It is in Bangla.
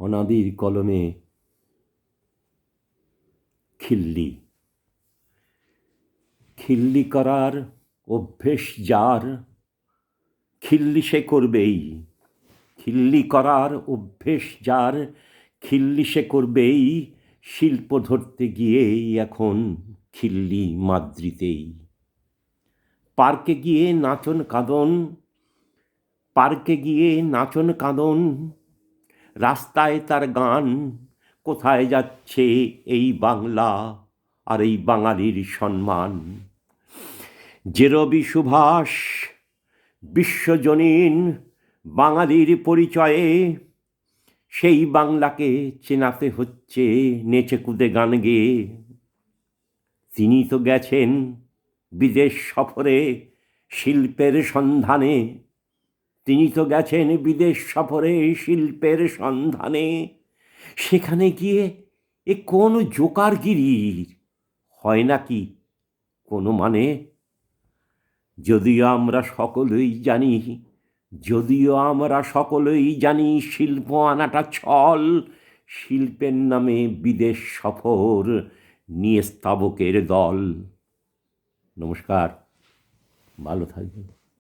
অনাদির কলমে খিল্লি। খিল্লি করার অভ্যেস যার, খিল্লি সে করবেই। খিল্লি করার অভ্যেস যার, খিল্লি সে করবেই। শিল্প ধরতে গিয়েই এখন খিল্লি মাদ্রিতেই পার্কে গিয়ে নাচন কাঁদন, পার্কে গিয়ে নাচন কাঁদন রাস্তায় তার গান, কোথায় যাচ্ছে এই বাংলা আর এই বাঙালির সম্মান? যে রবি সুভাষ, বিশ্বজনীন বাঙালির পরিচয়ে, সেই বাংলাকে চেনাতে হচ্ছে নেচে কুদে গান গেয়ে তিনি তো গেছেন বিদেশ সফরে শিল্পের সন্ধানে। তিনি তো গেছেন বিদেশ সফরে শিল্পের সন্ধানে। সেখানে গিয়ে এ কোন জোকারগিরির? হয় নাকি কোনো মানে? যদিও আমরা সকলেই জানি, যদিও আমরা সকলেই জানি শিল্প আনাটা ছল, শিল্পের নামে বিদেশ সফর নিয়ে স্তাবকের দল। নমস্কার, ভালো থাকবেন।